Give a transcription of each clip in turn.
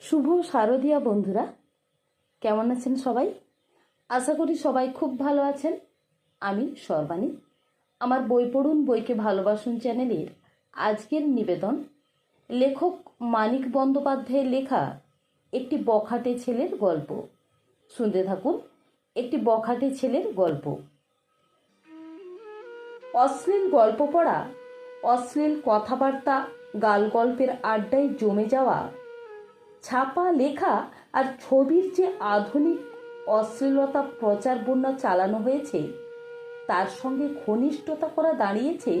শুভ শারদীয়া বন্ধুরা। কেমন আছেন সবাই? আশা করি সবাই খুব ভালো আছেন। আমি সর্বাণী। আমার বই পড়ুন, বইকে ভালোবাসুন চ্যানেলের আজকের নিবেদন। লেখক মানিক বন্দ্যোপাধ্যায়ের লেখা একটি বখাটে ছেলের গল্প। শুনতে থাকুন, একটি বখাটে ছেলের গল্প। অশ্লীল গল্প পড়া, অশ্লীল কথাবার্তা গাল গল্পের আড্ডায় জমে যাওয়া ছাপা লেখা আর ছবির যে আধুনিক অশ্লীলতা প্রচার বন্যা চালানো হয়েছে, তার সঙ্গে ঘনিষ্ঠতা করা দাঁড়িয়েছে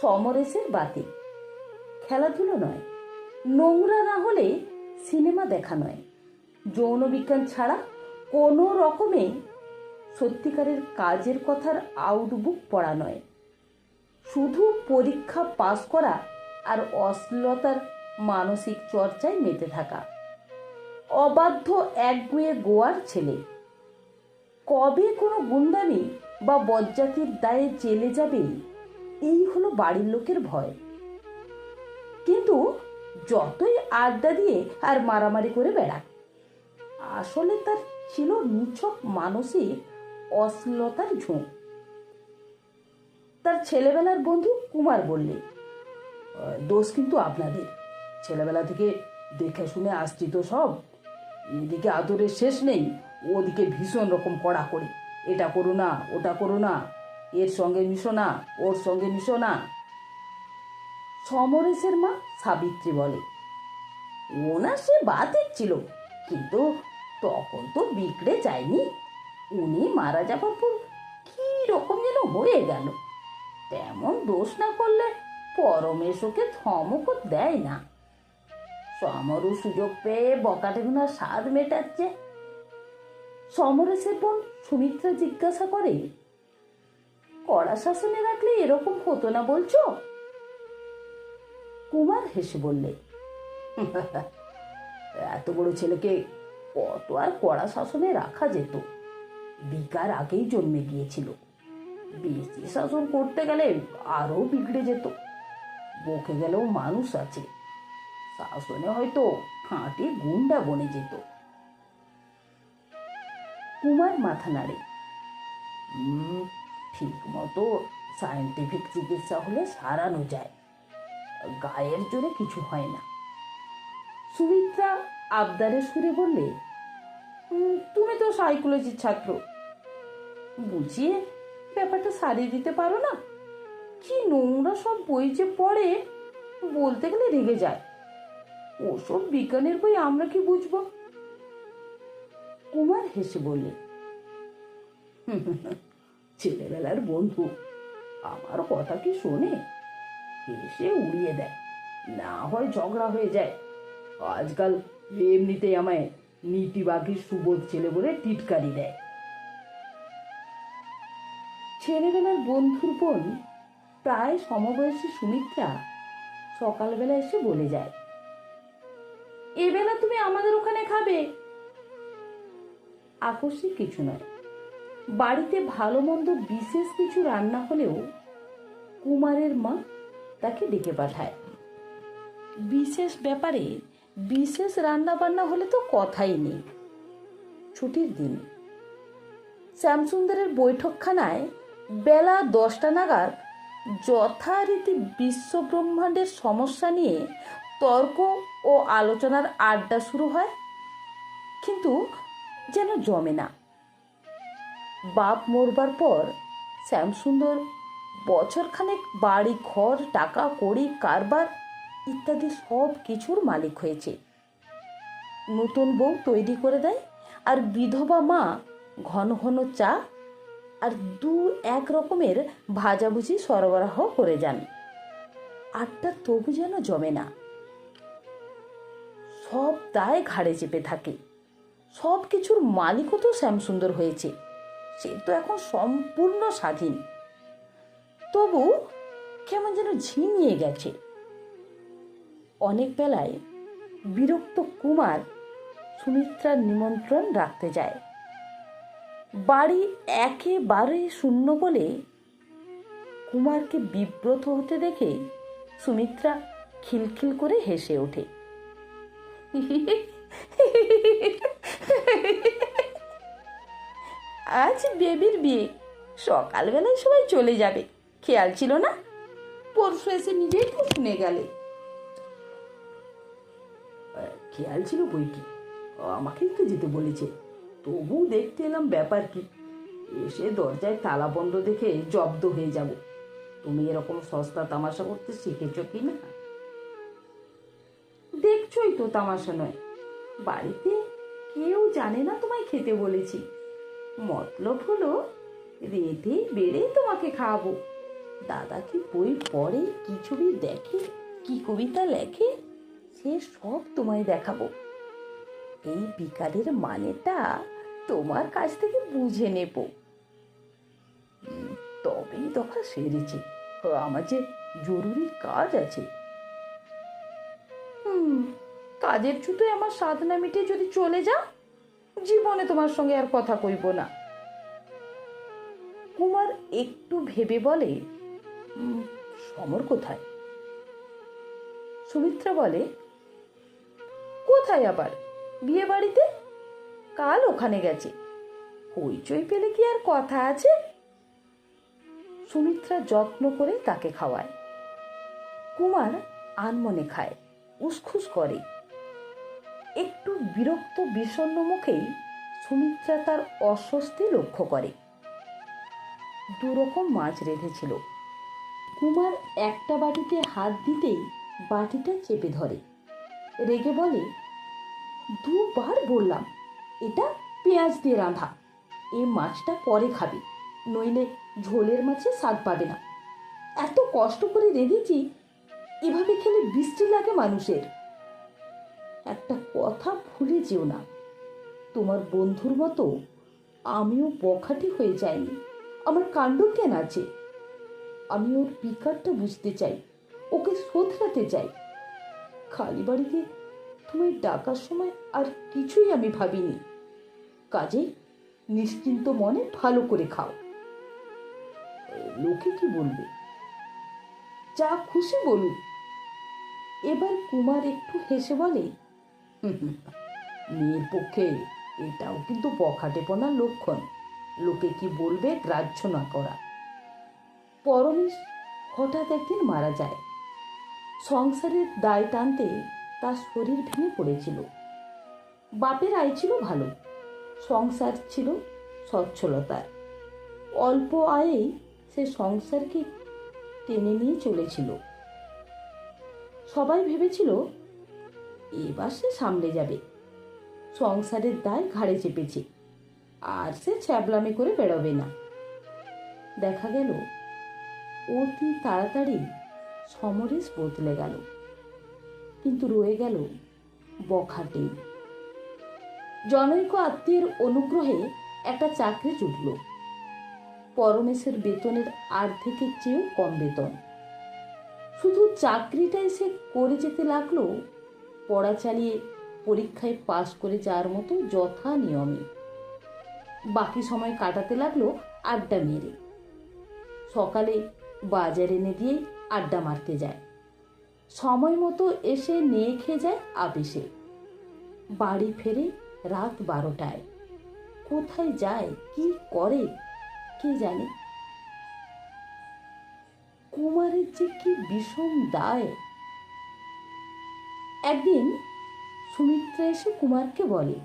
সমরেশের বাতে। খেলাধুলো নয়, নোংরা না হলে সিনেমা দেখা নয়। যৌন বিজ্ঞান ছাড়া কোনো রকমে সত্যিকারের কাজের কথার আউটবুক পড়া নয়। শুধু পরীক্ষা পাস করা আর অশ্লীলতার মানসিক চর্চায় মেতে থাকা। অবাধ্য একগুয়ে গোয়ার ছেলে। কবে কোনো গুন্ডামি বা বজ্জাতির দায়ে জেলে যাবে, এই হলো বাড়ির লোকের ভয়। কিন্তু যতই আড্ডা দিয়ে আর মারামারি করে বেড়াক, আসলে তার ছিল নিছক মানসিক অশ্লীলতার ঝোঁক। তার ছেলেবেলার বন্ধু কুমার বললে দোষ কিন্তু আপনাদের। ছেলেবেলা থেকে দেখে শুনে আসছি তো সব। এদিকে আদরের শেষ নেই, ওদিকে ভীষণ রকম কড়া করে। এটা করো না, ওটা করো না, এর সঙ্গে মিশো না, ওর সঙ্গে মিশো না। সমরেশের মা সাবিত্রী বলে ওনার সে বাতের ছিল, কিন্তু তখন তো বিগড়ে যায়নি। উনি মারা যাবার পর কি রকম যেন হয়ে গেল। তেমন দোষ না করলে পরমেশকে ধমকও দেয় না। সমরু সুযোগ পেয়ে বকাটে গুনার স্বাদ মেটাচ্ছে। সমরেশের বোন সুমিত্রা জিজ্ঞাসা করে? কড়া শাসনে রাখলে এরকম হতো না বলছো? কুমার হেসে বললে, এত বড় ছেলেকে কত আর কড়া শাসনে রাখা যেত? বিকার আগেই জন্মে গিয়েছিল। বেশি শাসন করতে গেলে আরও বিগড়ে যেত। বকে গেলেও মানুষ আছে। শাসনে হয়তো হাঁটি গুন্ডা বনে যেত। কুমার মাথা নাড়ে। "হুম, ঠিক মতো সায়েন্টিফিক চিকিৎসা হলে সারানো যায়। গায়ের জোরে কিছু হয় না। সুমিত্রা আবদারের সুরে বললে তুমি তো সাইকোলজির ছাত্র। বুঝিয়ে ব্যাপারটা সারিয়ে দিতে পারো না? কি নোংরা সব বই যে পড়ে বলতে গেলে রেগে যায়। ওসব বিজ্ঞানের বই আমরা কি বুঝব? কুমার হেসে বললে ছেলেবেলার বন্ধু, আমার কথা কি শোনে? হেসে উড়িয়ে দেয়, না হয় ঝগড়া হয়ে যায়। আজকাল এমনিতেই আমায় নীতি বাকি সুবোধ ছেলে বলে টিটকারি দেয়। ছেলেবেলার বন্ধুর বোন, প্রায় সমবয়সী সুমিত্রা সকালবেলা এসে বলে যায় এবেলা তুমি আমাদের ওখানে খাবে। আকস্মিক কিছু নয়। বাড়িতে ভালো মন্দ বিশেষ কিছু রান্না হলেও কুমারের মা তাকে ডেকে পাঠায়। বিশেষ ব্যাপারে বিশেষ রান্না বান্না হলে তো কথাই নেই। ছুটির দিন। শ্যামসুন্দরের বৈঠকখানায় বেলা দশটা নাগাদ যথারীতি বিশ্বব্রহ্মাণ্ডের সমস্যা নিয়ে তর্ক ও আলোচনার আড্ডা শুরু হয়, কিন্তু যেন জমে না। বাপ মরবার পর শ্যামসুন্দর বছরখানেক বাড়ি, ঘর, টাকা, কড়ি, কারবার ইত্যাদি সব কিছুর মালিক হয়েছে। নতুন বউ তৈরি করে দেয় আর বিধবা মা ঘন ঘন চা আর দু এক রকমের ভাজাভুজি সরবরাহ করে যান। আটটা তবু যেন জমে না। সব দায় ঘাড়ে চেপে থাকে। সব কিছুর মালিকও তো শ্যামসুন্দর হয়েছে। সে তো এখন সম্পূর্ণ স্বাধীন। তবু কেমন যেন ঝিমিয়ে গেছে। অনেক বেলায় বিরক্ত কুমার সুমিত্রার নিমন্ত্রণ রাখতে যায়। বাড়ি একেবারে শূন্য বলে কুমারকে বিব্রত হতে দেখে সুমিত্রা খিলখিল করে হেসে ওঠে। আজ বেবির বিয়ে। সকালবেলায় সবাই চলে যাবে। খেয়াল ছিল না? পরশু এসে নিজেই তো শুনে গেলে। খেয়াল ছিল বই কি? ও আমাকেই তো যেতে বলেছে। তবু দেখতে এলাম ব্যাপার কি? এসে দরজায় তালা বন্ধ দেখে জব্দ হয়ে যাব। তুমি এরকম সস্তা তামাশা করতে শিখেছ কি না? দেখছই তো তামাশা নয়। বাড়িতে কেউ জানে না তোমায় খেতে বলেছি। মতলব হলো, রেঁধে বেড়ে তোমাকে খাওয়াবো। দাদা কি বই পড়ে, কি ছবি দেখে, কি কবিতা লেখে, সে সব তোমায় দেখাবো। এই বিকালের মানেটা তোমার কাছ থেকে বুঝে নেব। তবেই দফা সেরেছে। আমার যে জরুরি কাজ আছে কাজের ছুতোয় আমার সাধনা মিটে যদি চলে যাও, জীবনে তোমার সঙ্গে আর কথা কইব না। কুমার একটু ভেবে বলে সমর কোথায়? সুমিত্রা বলে, কোথায় আবার? বিয়ে বাড়িতে? কাল ওখানে গেছে। হইচই পেলে কি আর কথা আছে? সুমিত্রা যত্ন করে তাকে খাওয়ায়। কুমার আনমনে খায়, উসখুস করে। একটু বিরক্ত, বিষণ্ণ মুখেই সুমিত্রা তার অস্বস্তি লক্ষ্য করে। দুরকম মাছ রেঁধেছিল। কুমার একটা বাটিতে হাত দিতেই বাটিটা চেপে ধরে। রেগে বলে, দুবার বললাম, এটা পেঁয়াজ দিয়ে রাঁধা। এই মাছটা পরে খাবে, নইলে ঝোলের মাছে স্বাদ পাবে না। এত কষ্ট করে রেঁধেছি, এভাবে খেলে বৃষ্টি লাগে মানুষের। একটা কথা ভুলে যেও না। তোমার বন্ধুর মতো আমিও বখাটি হয়ে যাইনি। আমার কাণ্ড কেন আছে? আমি ওর বিকারটা বুঝতে চাই, ওকে শোধরাতে চাই। খালি বাড়িতে তুমি ডাকার সময় আর কিছুই আমি ভাবিনি। কাজে নিশ্চিন্ত মনে ভালো করে খাও। লোকে কি বলবে? যা খুশি বলুন এবার কুমার একটু হেসে বলে মেয়ের পক্ষে এটাও কিন্তু বখাটেপনার লক্ষণ। লোকে কি বলবে গ্রাহ্য না করা। পরমেশ হঠাৎ একদিন মারা যায়। সংসারের দায় টানতে তার শরীর ভেঙে পড়েছিল। বাপের আয় ছিল ভালো, সংসার ছিল সচ্ছলতার। অল্প আয়েই সে সংসারকে টেনে নিয়ে চলেছিল। সবাই ভেবেছিল এবার সে সামলে যাবে। সংসারের দায় ঘাড়ে চেপেছে, আর সে ছ্যাবলামি করে বেরোবে না। দেখা গেল, অতি তাড়াতাড়ি সমরেশ বদলে গেল, কিন্তু রয়ে গেল বখাটে। জনৈক আত্মীয়ের অনুগ্রহে একটা চাকরি জুটল। পরমেশের বেতনের আর্ধেকের চেয়েও কম বেতন। শুধু চাকরিটাই সে করে যেতে লাগল পড়া চালিয়ে পরীক্ষায় পাশ করে যাওয়ার মতো যথা নিয়মে। বাকি সময় কাটাতে লাগল আড্ডা মেরে। সকালে বাজার এনে দিয়ে আড্ডা মারতে যায়। সময় মতো এসে নিয়ে খেয়ে যায় আপিসে। বাড়ি ফেরে রাত বারোটায়। কোথায় যায়, কি করে, কে জানে? কুমারের যে কি বিষম দায়। একদিন সুমিত্রা এসে কুমারকে বলে,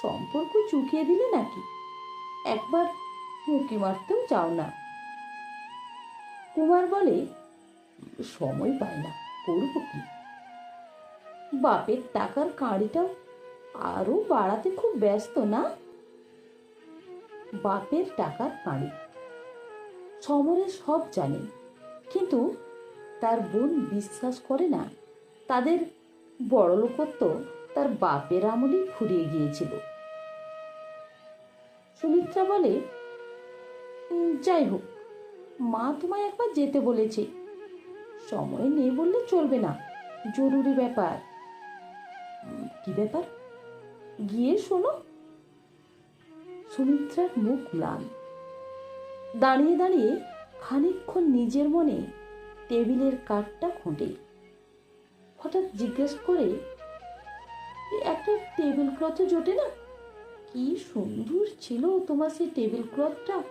সম্পর্ক চুকিয়ে দিলে নাকি? একবার মুখি মারতেও চাও না। কুমার বলে, সময় পায় না, করব কি? বাপের টাকার কাঁড়িটা আরও বাড়াতে খুব ব্যস্ত না? বাপের টাকার কাঁড়ি সমরে সব জানে, কিন্তু তার বোন বিশ্বাস করে না। তাদের বড়লোকত্ব তার বাপের আমলেই ফুরিয়ে গিয়েছিল। সুমিত্রা বলে যাই হোক, মা তোমায় একবার যেতে বলেছে। সময় নেই বললে চলবে না, জরুরি ব্যাপার। কি ব্যাপার? গিয়ে শোনো। সুমিত্রার মুখ লাল। দাঁড়িয়ে দাঁড়িয়ে খানিকক্ষণ নিজের মনে টেবিলের কাঠটা খুঁটে। হঠাৎ জিজ্ঞেস করে একটা টেবিল ক্লথও জোটে না? কি সুন্দর ছিল তোমার সেই টেবিল ক্লথটা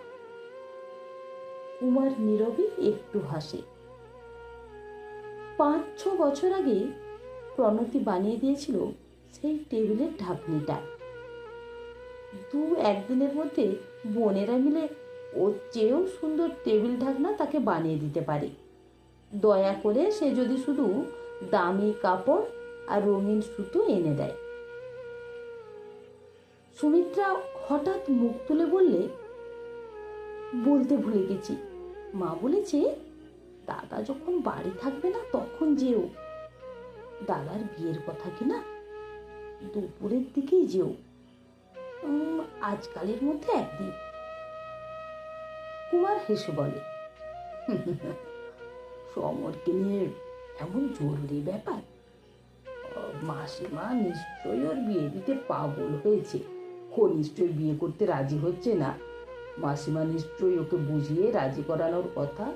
কুমার নীরবে একটু হাসে। পাঁচ, ছ বছর আগে প্রণতি বানিয়ে দিয়েছিল সেই টেবিলের ঢাকনিটা। দু একদিনের মধ্যে বোনেরা মিলে ওর চেয়েও সুন্দর টেবিল ঢাকনা তাকে বানিয়ে দিতে পারে। দয়া করে সে যদি শুধু দামি কাপড় আর রঙিন সুতো এনে দেয়। সুমিত্রা হঠাৎ মুখ তুলে বললে, বলতে ভুলে গেছি। মা বলেছে, দাদা যখন বাড়ি থাকবে না তখন যেও। দাদার বিয়ের কথা কি না? দুপুরের দিকেই যেও। আজকালের মধ্যে একদিন। কুমার হেসে বলে সমরকে নিয়ে এমন জরুরি ব্যাপার? মাসিমা নিশ্চয়ই ওর বিয়ে দিতে পাগল হয়েছে। ও নিশ্চয়ই বিয়ে করতে রাজি হচ্ছে না। মাসিমা নিশ্চয়ই ওকে বুঝিয়ে রাজি করানোর কথা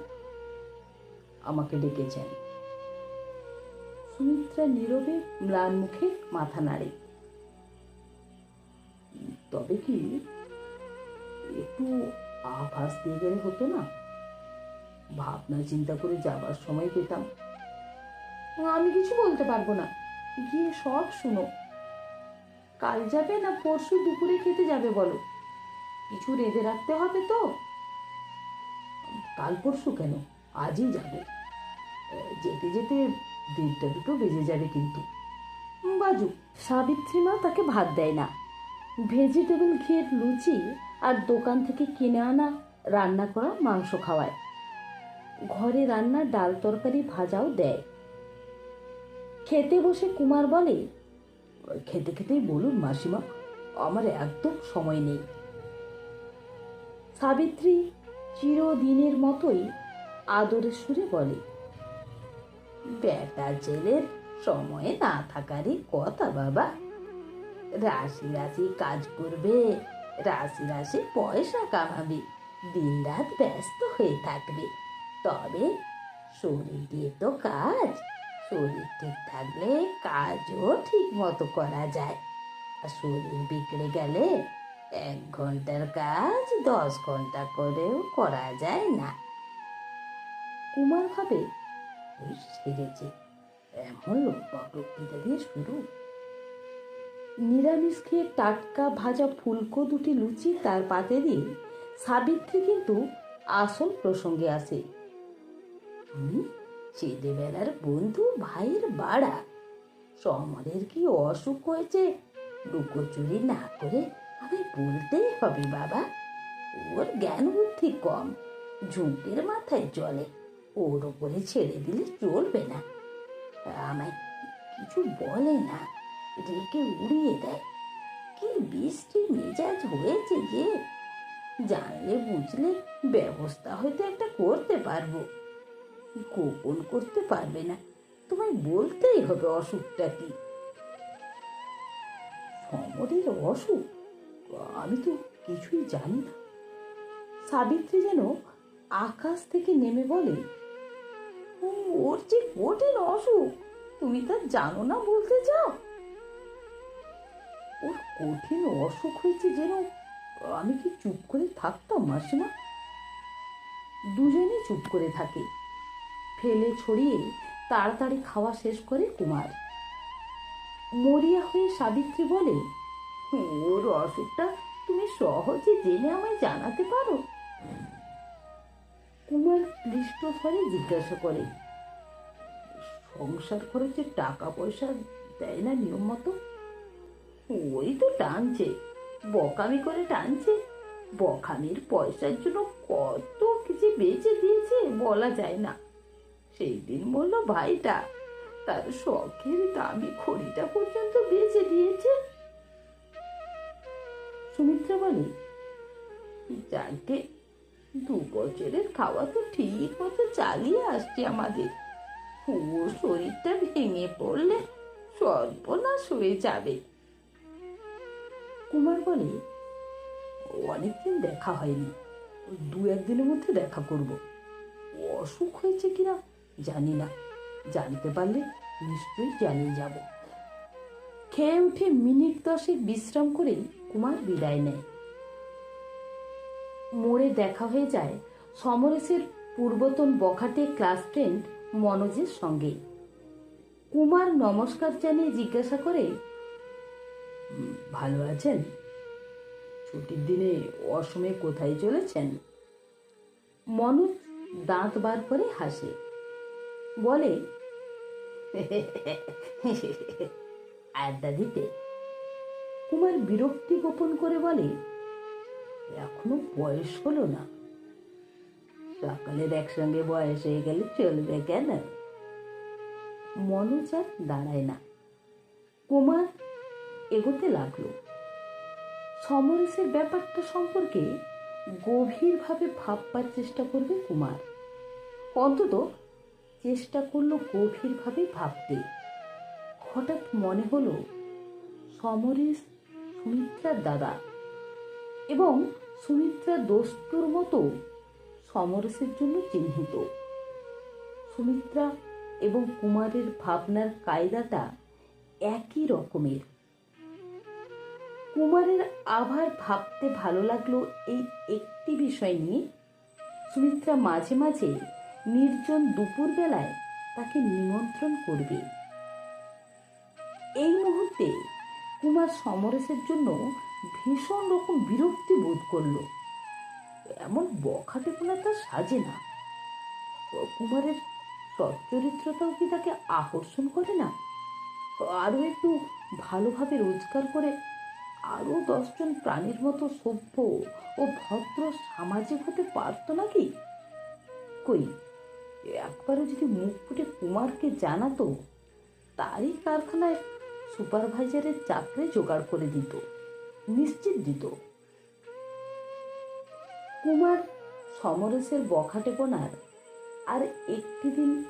আমাকে ডেকেছেন। সুমিত্রা নীরবে ম্লান মুখে মাথা নাড়ে। তবে কি, একটু আভাস দিয়ে গেলে হতো না? ভাবনা চিন্তা করে যাবার সময় পেতাম। আমি কিছু বলতে পারব না। গিয়ে সব শুনো। কাল যাবে না পরশু দুপুরে খেতে যাবে বলো? কিছু রেঁধে রাখতে হবে তো? কাল পরশু কেন? আজই যাবে। যেতে যেতে দেড়টা দুটো বেজে যাবে কিন্তু। বাজু। সাবিত্রী মা তাকে ভাত দেয় না। ভেজিটেবল ঘিয়ের লুচি আর দোকান থেকে কিনে আনা রান্না করা মাংস খাওয়ায়। ঘরে রান্না ডাল তরকারি ভাজাও দেয়। খেতে বসে কুমার বলে, খেতে খেতেই বলুন মাসিমা, আমার একদম সময় নেই। সাবিত্রী চিরদিনের মতোই আদরের সুরে বলে, বেটা ছেলের সময় না থাকারই কথা বাবা। রাশি রাশি কাজ করবে, রাশি রাশি পয়সা কামাবে দিন রাত ব্যস্ত হয়ে থাকবে। তবে শরীর দিয়ে তো কাজ। শরীর ঠিক থাকলে কাজও ঠিক মতো করা যায়। আর শরীর বিগড়ে গেলে এক ঘণ্টার কাজ দশ ঘণ্টা করেও করা যায় না। কুমার ভাবে সেরেছে এমন লোক বক্তৃতা দিয়ে শুরু? নিরামিষ খেয়ে টাটকা ভাজা ফুলকো দুটি লুচি তার পাতে দিয়ে সাবিত্রী কিন্তু আসল প্রসঙ্গে আসে। তুমি ছেলেবেলার বন্ধু ভাইয়ের বাড়া। সমরের কি অসুখ হয়েছে? লুকোচুরি না করে আমি বলতেই হবে বাবা। ওর জ্ঞান বুদ্ধি কম, ঝুঁকের মাথায় চলে। ওর ওপরে ছেড়ে দিলে চলবে না। আমায় কিছু বলে না রেখে উড়িয়ে দেয়। কি বৃষ্টি মেজাজ হয়েছে যে? জানলে বুঝলে ব্যবস্থা হয়তো একটা করতে পারব। গোপন করতে পারবে না। তোমায় বলতেই হবে অসুখটা কি? সমরের অসুখ? আমি তো কিছুই জানি না। সাবিত্রী যেন আকাশ থেকে নেমে বলে ওর যে কঠিন অসুখ, তুমি তা জানো না বলতে চাও? ওর কঠিন অসুখ হয়েছে যেন আমি কি চুপ করে থাকতাম মাসিমা? দুজনে চুপ করে থাকে। ফেলে ছড়িয়ে তাড়াতাড়ি খাওয়া শেষ করে কুমার। মরিয়া হয়ে সাবিত্রী বলে, ওর অসুখটা তুমি সহজে জেনে আমায় জানাতে পারো? কুমার ক্লিষ্ট স্বরে জিজ্ঞাসা করে, সংসার খরচে টাকা পয়সা দেয় না নিয়ম মতো? ওই তো টানছে বকামি করে টানছে। বকামির পয়সার জন্য কত কিছু বেঁচে দিয়েছে বলা যায় না। সেই দিন বলল, ভাইটা, তার শখের দামি খড়িটা পর্যন্ত বেঁচে দিয়েছে। সুমিত্রা বলে, যাকে দু বছরের খাওয়া তো ঠিক মতো চালিয়ে আসছে আমাদের। ওর শরীরটা ভেঙে পড়লে সর্বনাশ হয়ে যাবে। কুমার বলে, অনেকদিন দেখা হয়নি। দু একদিনের মধ্যে দেখা করব। অসুখ হয়েছে কিনা জানি না। জানতে পারলে নিশ্চয়ই জানিয়ে যাব। খেয়ে উঠে মিনিট দশেক বিশ্রাম করেই কুমার বিদায় নেয়। মোড়ে দেখা হয়ে যায় সমরেশের পূর্বতন বখাটে ক্লাস ফ্রেন্ড মনোজের সঙ্গে। কুমার নমস্কার জানিয়ে জিজ্ঞাসা করে ভালো আছেন? ছুটির দিনে অসময়ে কোথায় চলেছেন? মনোজ দাঁত বার করে হাসে। বলে। আড্ডা দিতে। কুমার বিরক্তি গোপন করে বলে এখনও বয়স হলো না। সকালের একসঙ্গে বয়স হয়ে গেলে চলবে কেন? মনোজ আর দাঁড়ায় না। কুমার এগোতে লাগল। সমরেশের ব্যাপারটা সম্পর্কে গভীরভাবে ভাববার চেষ্টা করবে কুমার। অন্তত চেষ্টা করল গভীরভাবে ভাবতে। হঠাৎ মনে হলো, সমরেশ সুমিত্রার দাদা এবং সুমিত্রা দস্তুর মতো সমরেশের জন্য চিহ্নিত। সুমিত্রা এবং কুমারের ভাবনার কায়দাটা একই রকমের। কুমারের আবার ভাবতে ভালো লাগল এই একটি বিষয় নিয়ে। সুমিত্রা মাঝে মাঝে নির্জন দুপুরবেলায় তাকে নিমন্ত্রণ করবে। এই মুহূর্তে কুমার সমরেশের জন্য ভীষণ রকম বিরক্তি বোধ করল। এমন বখাটে কোনা তার সাজে না। কুমারের সচ্চরিত্রতাও কি তাকে আকর্ষণ করে না? আরও একটু ভালোভাবে রোজগার করে আরও দশজন প্রাণীর মতো সভ্য ও ভদ্র সামাজিক হতে পারতো নাকি? কই একবারও যদি মুখ ফুটে কুমারকে জানাতো, তারই কারখানায় সুপারভাইজারের চাকরি জোগাড় করে দিত, নিশ্চিত দিত। কুমার সমরেশের বখাটে বখাটেপনার আর একটি দিন,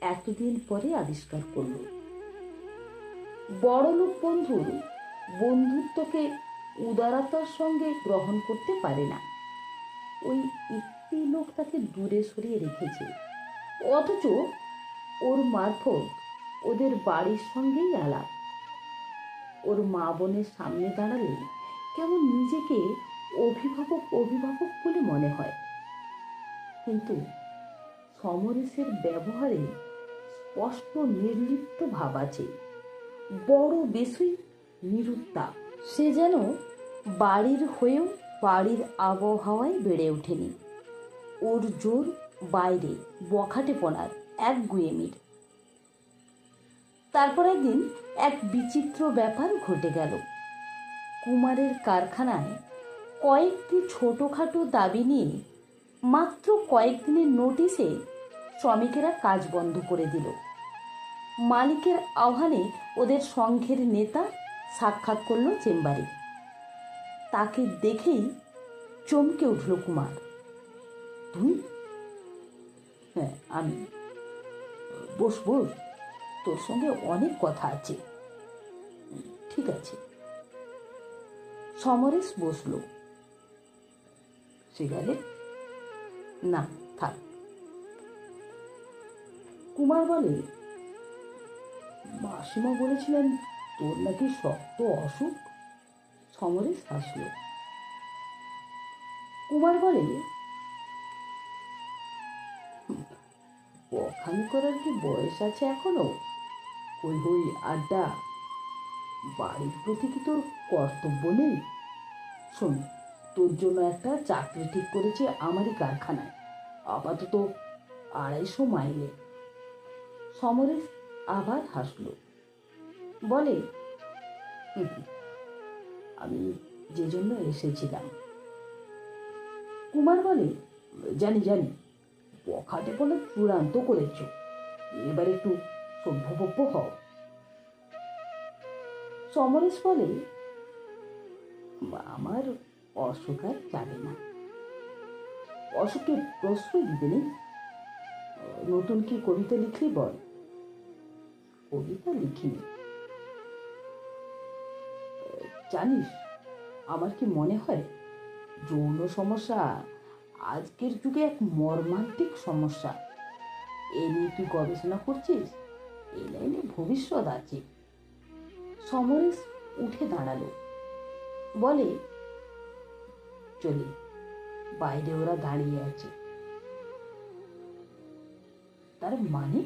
এতদিন পরে আবিষ্কার করল। বড়লোক বন্ধুর বন্ধুত্বকে উদারতার সঙ্গে গ্রহণ করতে পারে না। ওই একটি লোক তাকে দূরে সরিয়ে রেখেছে। অথচ ওর মারফত ওদের বাড়ির সঙ্গেই আলাপ। ওর মা বোনের সামনে দাঁড়ালে কেমন নিজেকে অভিভাবক অভিভাবক বলে মনে হয়। কিন্তু সমরেশের ব্যবহারে স্পষ্ট নির্লিপ্ত ভাব আছে। বড় বেশি নিরুত্তাপ সে যেন বাড়ির হয়েও বাড়ির আবহাওয়ায় বেড়ে ওঠেনি। ওর জোর বাইরে বখাটেপনার এক গুয়েমির। তারপর একদিন এক বিচিত্র ব্যাপার ঘটে গেল। কুমারের কারখানায় কয়েকটি ছোটোখাটো দাবি নিয়ে মাত্র কয়েকদিনের নোটিশে শ্রমিকেরা কাজ বন্ধ করে দিল। মালিকের আহ্বানে ওদের সংঘের নেতা সাক্ষাৎ করল চেম্বারে। তাকে দেখেই চমকে উঠল কুমার। তুই? হ্যাঁ আমি। বস বস, তোর সঙ্গে অনেক কথা আছে। ঠিক আছে। সমরেশ বসল। সিগারেট? না, থাক। কুমার বলে, মাসিমা বলেছিলেন তোর নাকি শক্ত অসুখ? সমরেশ হাসল। কুমার বলে বখানি করার কি বয়স আছে এখনও? হই হই, আড্ডা। বাড়ির প্রতি কি তোর কর্তব্য নেই? শোন, তোর জন্য একটা চাকরি ঠিক করেছে আমারই কারখানায়। আপাতত আড়াইশো মাইলে। সমরেশ আবার হাসল। বলে। আমি যে জন্য এসেছিলাম। কুমার বলে, জানি জানি বখাটে বলে চূড়ান্ত করেছ। এবার একটু সভ্যভব্য হও। সমরেশ বলে, আমার অশোক আর যাবে না। অশোককে প্রশ্রয় দিতে নেই নতুন কি কবিতা লিখলি বল? কবিতা লিখিনি। জানিস, আমার কি মনে হয়, যৌন সমস্যা আজকের যুগে এক মর্মান্তিক সমস্যা। এ নিয়ে তুই গবেষণা করছিস? এই লাইনে ভবিষ্যৎ আছে। সমরেশ উঠে দাঁড়াল। বলে, চলি, বাইরে ওরা দাঁড়িয়ে আছে। তার মানে?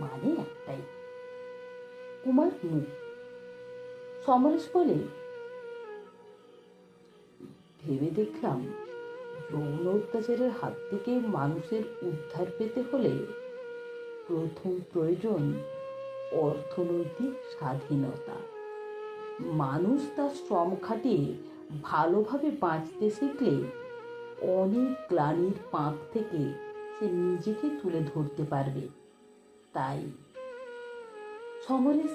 মানে একটাই। কুমার মুখ সমরেশ বলে, ভেবে দেখলাম যৌন অত্যাচারের হাত থেকে মানুষের উদ্ধার পেতে হলে প্রথম প্রয়োজন অর্থনৈতিক স্বাধীনতা। মানুষ তার শ্রম খাটিয়ে ভালোভাবে বাঁচতে শিখলে অনেক গ্লানির পাঁক থেকে সে নিজেকে তুলে ধরতে পারবে। তাই সমরেশ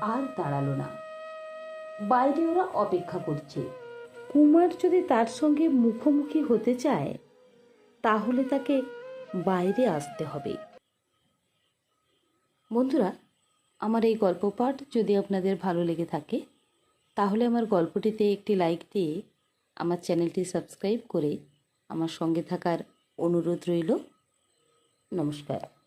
আর দাঁড়াল না। বাইরে ওরা অপেক্ষা করছে। কুমার যদি তার সঙ্গে মুখোমুখি হতে চায়, তাহলে তাকে বাইরে আসতে হবে। বন্ধুরা, আমার এই গল্প পাঠ যদি আপনাদের ভালো লেগে থাকে, তাহলে আমার গল্পটিতে একটি লাইক দিয়ে আমার চ্যানেলটি সাবস্ক্রাইব করে আমার সঙ্গে থাকার অনুরোধ রইল। নমস্কার।